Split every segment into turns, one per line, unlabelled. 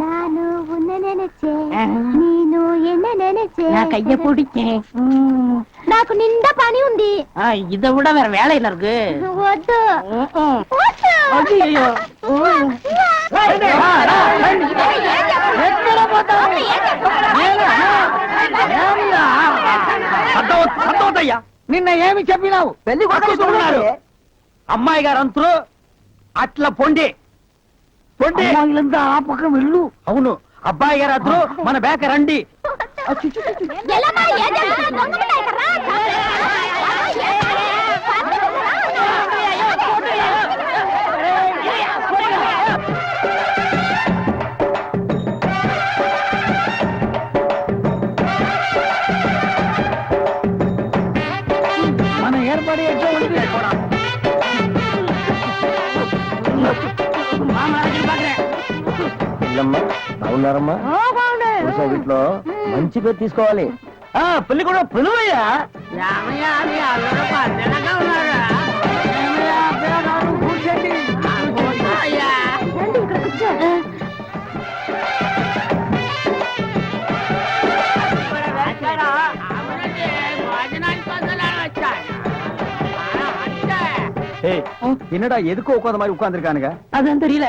ನಾನು ಉನ್ನ ನೆನೆಚೆ ನೀನು ಎನ್ನ ನೆನೆಚೆ
நான் கைய பிடிச்சேன் ம்.
నాకు నిండా పని ఉంది
ஆ, இதை விட வேற வேலையில இருக்கு
వద్దు
ம், ம்.
వద్దు.
ஐயையோ. ம்.
ఏంటి?
வா, வா, రండి. ఎక్కడ పోతావు? ఏలా? ఏమిరా?
అర్థమవుతయ్యా
నిన్న ఏమి చెప్పినావు పెళ్లి
అడుగుతున్నారు. అమ్మాయి గారు అంతరు అట్లా పొండి పొండి
అమ్మాయిలంతా ఆ పక్కన వెళ్ళు.
అవును. అబ్బాయి గారు అద్దరు. మన బేక రండి.
ఎల్లమ్మా,
బాగున్నారమ్మా
ఓ, బాగుండు.
వీటిలో మంచి పేరు తీసుకోవాలి ఆ పెళ్లి కూడా పిలువయ్యా
ఏమయ్యా, నీ అల్లుడు పద్దెనగా ఉన్నాడా? ఏమయ్యా, పేరాడు కూర్చోండి. ఆ, కూర్చో అయ్యా.
రండి, ఇక్కడ కూర్చో.
వచ్చారా? అవునండి, భోజనానికి వదలని వచ్చాను. ఆ, అంతే.
ஏய் என்னடா எதுக்கு உட்காந்த மாதிரி உட்கார்ந்துருக்கானுங்க
అదేం தெரியல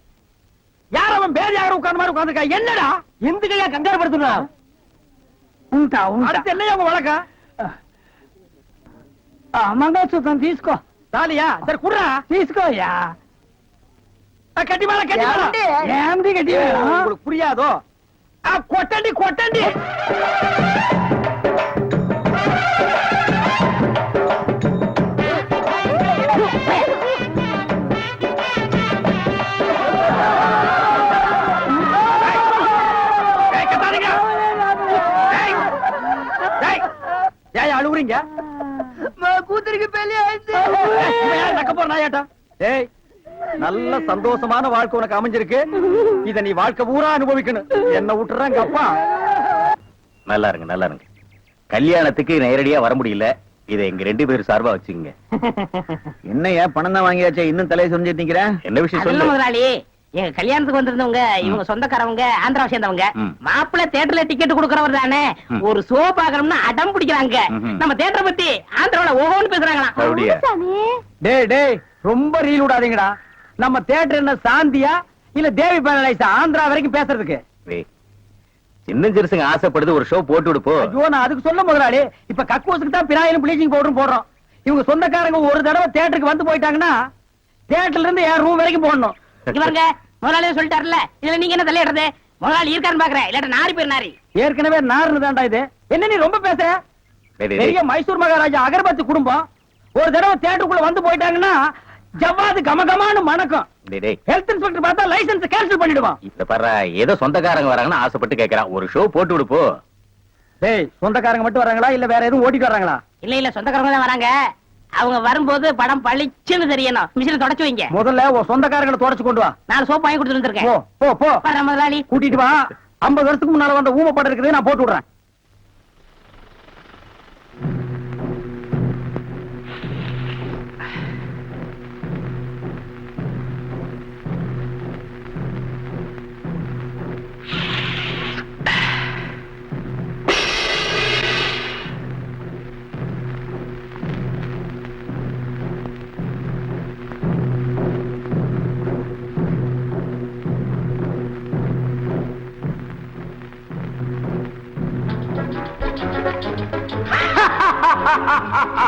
யார் அவன் பேர் யாரும் உட்கார்ந்த மாதிரி உட்கார்ந்துருக்கா என்னடா இந்துக்கையா கங்காரு படுத்துனா
ఉంటా ఉంటా
அடுத்து என்ன உங்க வழக்கம்
ఆ, మంగళసూత్రం తీసుకో
தாலியா சரி குடுறா
తీసుకోయ్యా
கட்டி மேல கட்டி மேல
ఏమిటి గట్టి
உங்களுக்கு புரியாதோ ஆ, கொட்டண்டி கொட்டண்டி நல்ல சந்தோஷமான வாழ்க்கை உனக்கு அமைஞ்சிருக்கு. இத நீ வாழ்க்கை பூரா அனுபவிக்கணும். என்ன விட்டுறாங்க அப்பா.
நல்லா இருங்க நல்லா இருங்க. கல்யாணத்துக்கு நேரடியா வர முடியல. இதை எங்க ரெண்டு பேரும் சார்பா வச்சுக்கோங்க. என்னையா பணம் தான் வாங்கியாச்சே? இன்னும் தலையை சொரிஞ்சிட்டு நிக்கிற? என்ன விஷயம் சொல்லு.
முதலாளி எங்க கல்யாணத்துக்கு வந்திருந்தவங்க இவங்க சொந்தக்காரவங்க ஆந்திராவை சேர்ந்தவங்க. மாப்பிள்ளை தியேட்டர்ல டிக்கெட் கொடுக்கறவர் தானே. ஒரு ஷோ பாக்கணும்னு அடம் பிடிக்கிறாங்க. நம்ம தியேட்டரை பத்தி ஆந்திராவுல
அப்படியா?
சாமி.
டேய் டேய் ரொம்ப ரீல் விடாதீங்கடா. நம்ம தியேட்டர் என்ன சாந்தியா? இல்ல தேவி பேரலைஸா ஆந்திரா வரைக்கும் பேசுறதுக்கு.
சின்ன சிறுசுங்க ஆசைப்படுது ஒரு ஷோ போட்டு விடுப்போ.
ஐயோ நான் அதுக்கு சொல்ல முதலாளி. இப்ப கக்கூசுக்கு தான் பினாயிலும் ப்ளீச்சிங் பவுடரும் போடுறோம். இவங்க சொந்தக்காரங்க ஒரு தடவை தியேட்டருக்கு வந்து போயிட்டாங்கன்னா தியேட்டர்ல இருந்து என் ரூம் வரைக்கும் போடணும்?
இங்க பாருங்க முதலாளியே சொல்லிட்டாருல்ல. இதுல நீங்க என்ன தலையிடுறது? முதலாளி இருக்காருன்னு பாக்குறேன். இல்லாட்ட நாரி பேர் நாரி.
ஏற்கனவே நார்னு தான்டா இது. என்ன நீ ரொம்ப பேசுற
டேய்,
பெரிய. மைசூர் மகாராஜா அகர்பத்தி குடும்பம். ஒரு தடவை தியேட்டருக்குள்ள வந்து போயிட்டாங்கன்னா ஜவ்வாது கமகமான்னு மணக்கும். ஹெல்த் இன்ஸ்பெக்டர் பார்த்தா லைசென்ஸ் கேன்சல் பண்ணிடுவான்.
இத பாரு ஏதோ சொந்தக்காரங்க வராங்கன்னு ஆசைப்பட்டு கேக்குறான். ஒரு ஷோ போட்டு விடுப்போ
டேய் சொந்தக்காரங்க மட்டும் வராங்களா? இல்ல வேற எதுவும் ஓட்டிட்டு வர்றாங்களா
இல்ல இல்ல சொந்தக்காரங்க தான் வராங்க. அவங்க வரும்போது படம் பளிச்சுன்னு தெரியணும். மிஷின தொடச்சு வைங்க.
முதல்ல உன் சொந்தக்காரங்களை தொடச்சு கொண்டு வா.
நாலு சோப்பு வாங்கி கொடுத்துட்டு
போ
வந்திருக்கேன்.
போ போ
வர்றேன் முதலாளி.
கூட்டிட்டு வா. ஐம்பது வருஷத்துக்கு முன்னால வந்த ஊமை படம் இருக்குது நான் போட்டு விடுறேன்.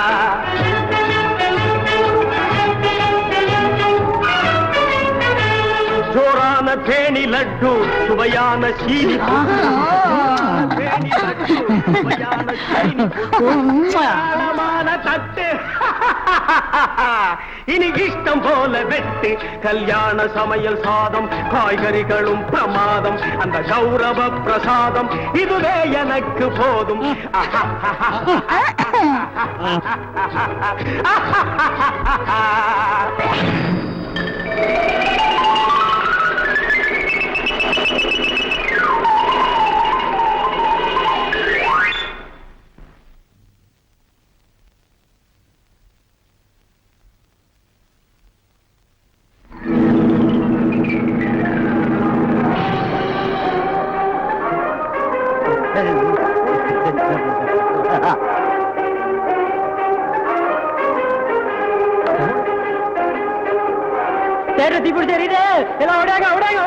தேனி லட்டு சுவையான சீனி தட்டு. இனி இஷ்டம் போல வெட்டு கல்யாண சமையல் சாதம் காய்கறிகளும் பிரமாதம் அந்த கௌரவ பிரசாதம் இதுவே எனக்கு போதும்.
தேடுற தீப்பிடி தெரியுது எல்லாம் ஓடாங்க ஓடாங்க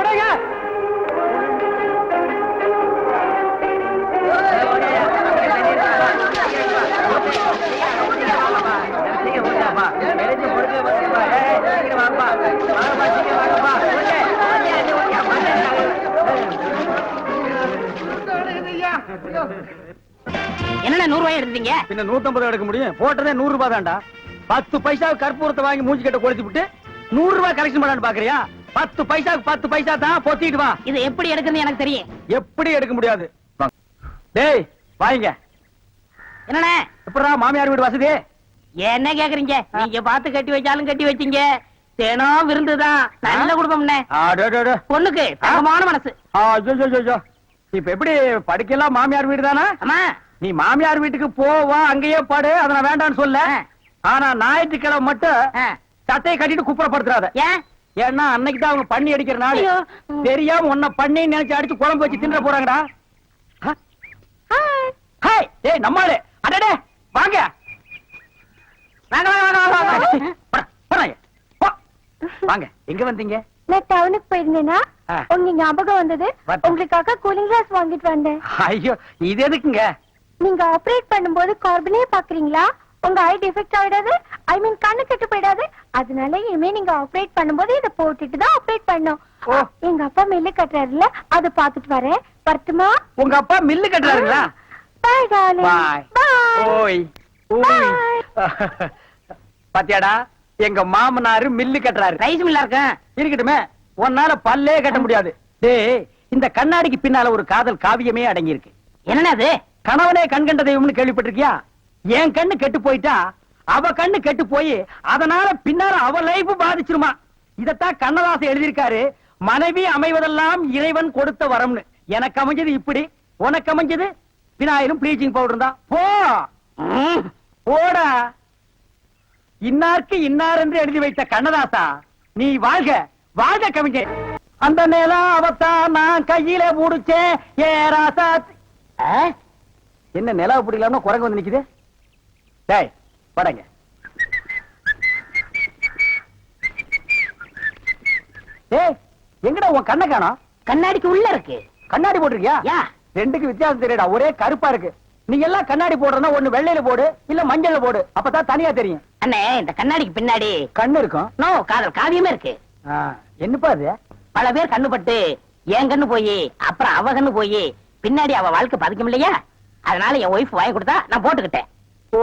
Yeah.
என்னண்ணா நூறு ரூபாய் எடுத்தீங்க
பின்ன நூத்தம்பது எடுக்க முடியும். போட்டதே நூறு ரூபாய் தான்டா. பத்து பைசா கற்பூரத்தை வாங்கி மூஞ்சி கட்ட கொளுத்தி விட்டு நூறு ரூபாய் கலெக்ஷன் பண்ணான்னு பாக்குறியா? பத்து பைசாக்கு பத்து பைசா தான் பொத்திட்டு வா.
இது எப்படி எடுக்குன்னு எனக்கு தெரியும்.
எப்படி எடுக்க முடியாது? டேய் வாங்க.
என்னண்ணே?
எப்படா மாமியார் வீடு வசதி?
என்ன கேக்குறீங்க? நீங்க பார்த்து கட்டி வச்சாலும் கட்டி வச்சீங்க. தினம் விருந்துதான் நல்ல
அடடட.
பொண்ணுக்கு தங்கமான மனசு.
இப்ப எப்படி படிக்கலாம் மாமியார் வீடு தானா? நீ மாமியார் வீட்டுக்கு போவா அங்கேயே படு அதை நான் வேண்டாம்னு சொல்ல. ஆனா ஞாயிற்றுக்கிழமை மட்டும். சட்டையை கட்டிட்டு குப்புறப்படுத்துறாத
ஏன்
ஏன்னா அன்னைக்கு தான் அவங்க பண்ணி அடிக்கிற நாள். தெரியாம உன்னை பண்ணி நினைச்சு அடிச்சு குழம்பு வச்சு தின்ற போறாங்கடா? ஹாய். ஏய் நம்மாளு அடடே வாங்க. வாங்க வாங்க வாங்க வாங்க எங்க வந்தீங்க?
நான் டவுனுக்கு போயிருந்தேனா. உங்க ஞாபகம் வந்தது. உங்களுக்காக கூலிங் கிளாஸ் வாங்கிட்டு வந்தேன்.
ஐயோ இது எதுக்குங்க?
நீங்க ஆபரேட் பண்ணும்போது கார்பனே பாக்குறீங்களா உங்க ஐ டிஃபெக்ட் ஆயிடாது ஐ மீன் கண்ணு கெட்டு போயிடாது. அதனால இனிமே நீங்க ஆபரேட் பண்ணும்போது இத போட்டுட்டு தான் ஆபரேட் பண்ணும்.
ஓ.
எங்க அப்பா மில்லு கட்டுறாருல அத பாத்துட்டு வரேன். வரட்டுமா?
உங்க அப்பா மில்லு கட்டுறாருங்களா?
பாய் டார்லிங்
பாய்
பாய்
ஓய் ஓய். பாத்தியாடா எங்க மாமனாரு மில்லு கட்டுறாரு.
ரைஸ் மில்லா இருக்கும்
இருக்கட்டுமே உன்னால பல்லே கட்ட முடியாது. டேய் இந்த கண்ணாடிக்கு பின்னால ஒரு காதல் காவியமே அடங்கி இருக்கு
என்னண்ணே அது?
கணவனே கண் கண்ட தெய்வம்னு கேள்விப்பட்டிருக்கியா? என் கண்ணு கெட்டு போயிட்டா அவ கண்ணு கெட்டு போய் அதனால பின்னால அவ லைஃப் பாதிச்சிருமா? இதத்தான் கண்ணதாசன் எழுதியிருக்காரு மனைவி அமைவதெல்லாம் இறைவன் கொடுத்த வரம்னு. எனக்கு அமைஞ்சது இப்படி. உனக்கு அமைஞ்சது? பினாயிலும் ப்ளீச்சிங் பவுடர் தான். போ! போட. இன்னார்க்கு இன்னார் என்று எழுதி வைத்த கண்ணதாசா நீ வாழ்க. வாழ்க கவிஞர் அந்த நிலம் அவத்தான் நான் கையில முடிச்சேன் ஏ ராசா
ஆ?
என்ன நிலவு பிடிக்கலாம்னு குரங்கு வந்து நிக்குது? டேய் படங்க. டேய் எங்கடா உன் கண்ணை காணோம்?
கண்ணாடிக்கு உள்ள இருக்கு.
கண்ணாடி போட்டிருக்கியா?
யா.
ரெண்டுக்கு வித்தியாசம் தெரியடா ஒரே கருப்பா இருக்கு. நீ எல்லாம் கண்ணாடி போடுறதா ஒண்ணு வெள்ளையில போடு இல்ல மஞ்சள்ல போடு. அப்பதான் தனியா தெரியும்.
அண்ணே இந்த கண்ணாடிக்கு பின்னாடி
கண்ணு இருக்கும்
நோ காதல் காவியமே இருக்கு.
ஆ, என்னப்பா அது?
பல பேர் கண்ணு பட்டு என் கண்ணு போய் அப்புறம் அவ கண்ணு போய் பின்னாடி அவ வாழ்க்கை பதிக்கும் இல்லையா? அதனால என் ஒய்ஃப் வாங்கி கொடுத்தா நான் போட்டுக்கிட்டேன்.
ஓ.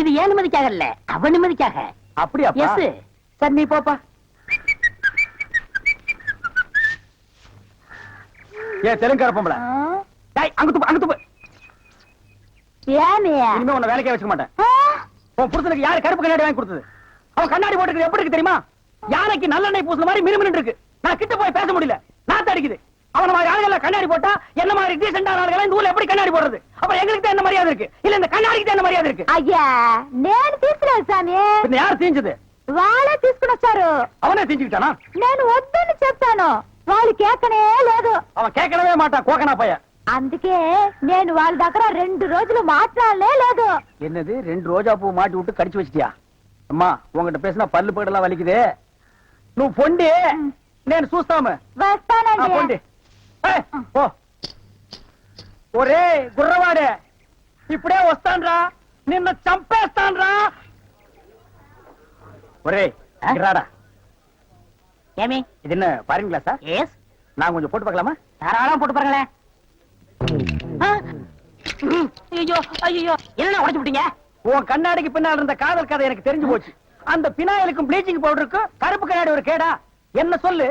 இது ஏன் நிம்மதிக்காக இல்ல? அவ நிம்மதிக்காக.
அப்படியாப்பா?
எஸ்
சரி நீ போப்பா. ஏ தெலுங்கு பொம்பளை. டேய் அங்க துப்பு அங்க துப்பு.
ஏனே
இனிமே உன்னை வேலைக்கே வச்சுக்க மாட்டேன். உன் புருஷனுக்கு யாரு கருப்பு கண்ணாடி வாங்கி கொடுத்தது? அவன் கண்ணாடி போட்டுக்கிறது எப்படி இருக்கு தெரியுமா? யானைக்கு நல்லெண்ணெய் பூசுன மாதிரி மினுமினு இருக்கு. நான் கிட்ட போய் பேச முடியல. நாத்து அடிக்குது. அவன மாதிரி ஆளுகள் கண்ணாடி போட்டா என்ன மாதிரி டீசென்டான ஆளுகளை இந்த ஊர்ல எப்படி கண்ணாடி போடுறது அப்புறம் எங்களுக்கு தான் என்ன மரியாதை இருக்கு இல்ல இந்த கண்ணாடிக்கு தான் என்ன மரியாதை இருக்கு
అయ్యా నేను తీసుకున్నాను స్వామి
பின்ன யார் தீஞ்சது
వాళ్ళే తీసుకుని వచ్చారు
அவனே தீஞ்சுக்கிட்டானா
నేను వద్దని చెప్తాను వాళ్ళు కేకనే లేదు
அவன் கேட்கவே மாட்டான் கோக்கனா பைய
అందుకే నేను వాళ్ళ దగ్గర రెండు రోజులు మాట్లాడలే లేదు
என்னது ரெண்டு ரோஜா பூ மாட்டி விட்டு கடிச்சு வச்சிட்டியா அம்மா உங்ககிட்ட பேசினா பல்லு பேடெல்லாம் வலிக்குது నువ్వు పొండి నేను చూస్తాము ఆ,
వస్తానండి
పొండి ఏయ్, ఓ ఒరే గుర్రవాడే ఇప్పుడే వస్తాన్రా నిన్ను చంపేస్తాన్రా ఒరే
ఆ?
రాడా
ஏமி
ఇది என்ன பாருங்களா சார்
எஸ்
நான் கொஞ்சம் போட்டு பார்க்கலாமா
தாராளம் போட்டு பாருங்களேன் ஆ? ம், ஐயோ ஐயோ என்ன உடைச்சு விட்டீங்க
உன் கண்ணாடிக்கு பின்னால் இருந்த காதல் கதை எனக்கு தெரிஞ்சு போச்சு அந்த பினாயிலுக்கும் ப்ளீச்சிங் பவுடருக்கும் கருப்பு கண்ணாடி ஒரு கேடா என்ன சொல்லு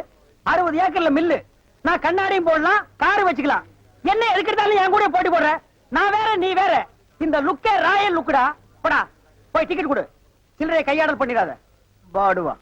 அறுபது ஏக்கர்ல மில்லு நான் கண்ணாடியும் போடலாம் காரு வச்சுக்கலாம். என்ன எதுக்கிட்டாலும் என் கூட போட்டி போடுற. நான் வேற நீ வேற. இந்த லுக்கே ராயல் லுக்குடா போடா போய் டிக்கெட் கொடு. சில்லறையை கையாடல் பண்ணிடாத. பாடுவான்